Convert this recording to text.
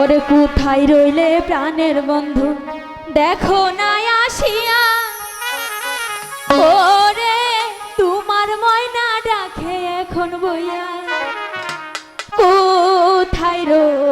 ওরে কোথায় রইলে প্রাণের বন্ধু? দেখো না আসিয়া। ওরে, তোমার ময়না ডাকে এখন বইয়া। কোথায় রই